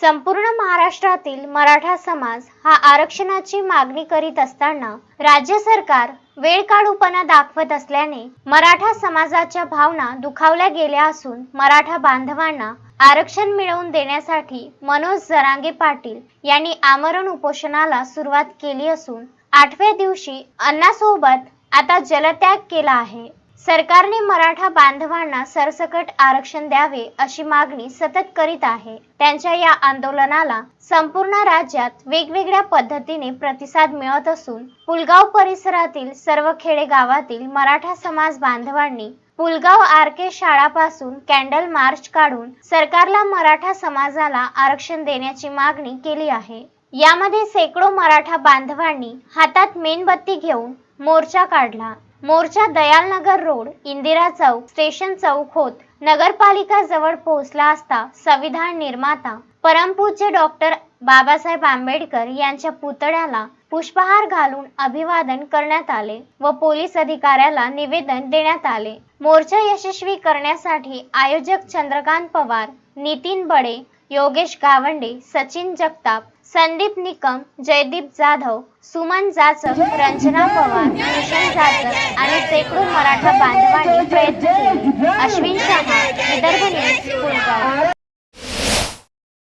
संपूर्ण महाराष्ट्रातील मराठा समाज हा आरक्षणाची मागणी करीत असताना राज्य सरकार वेळ काढूपणा दाखवत असल्याने मराठा समाजाच्या भावना दुखावल्या गेल्या असून मराठा बांधवांना आरक्षण मिळवून देण्यासाठी मनोज जरांगे पाटील यांनी आमरण उपोषणाला सुरुवात केली असून आठव्या दिवशी अन्नासोबत आता जलत्याग केला आहे. सरकारने मराठा बांधवांना सरसकट आरक्षण द्यावे अशी मागणी सतत करीत आहे. त्यांच्या या आंदोलनाला संपूर्ण राज्यात वेगवेगळ्या पद्धतीने प्रतिसाद मिळत असून पुलगाव परिसरातील सर्व खेडेगावातील मराठा समाज बांधवांनी पुलगाव आर के शाळापासून कॅन्डल मार्च काढून सरकारला मराठा समाजाला आरक्षण देण्याची मागणी केली आहे. यामध्ये शेकडो मराठा बांधवांनी हातात मेणबत्ती घेऊन मोर्चा काढला. मोर्चा दयालनगर रोड इंदिरा चौक स्टेशन चौक होत नगरपालिका जवळ पोहोचला असता संविधान निर्माता परमपूज्य डॉक्टर बाबासाहेब आंबेडकर यांच्या पुतळ्याला पुष्पहार घालून अभिवादन करण्यात आले व पोलीस अधिकाऱ्याला निवेदन देण्यात आले. मोर्चा यशस्वी करण्यासाठी आयोजक चंद्रकांत पवार नितीन बडे योगेश गावंडे सचिन जगताप संदीप निकम जयदीप जाधव सुमन जाचक रंजना पवार शेकडो मराठा बांधवांनी प्रयत्न केले. अश्विन शहा विदर्भ न्यूज.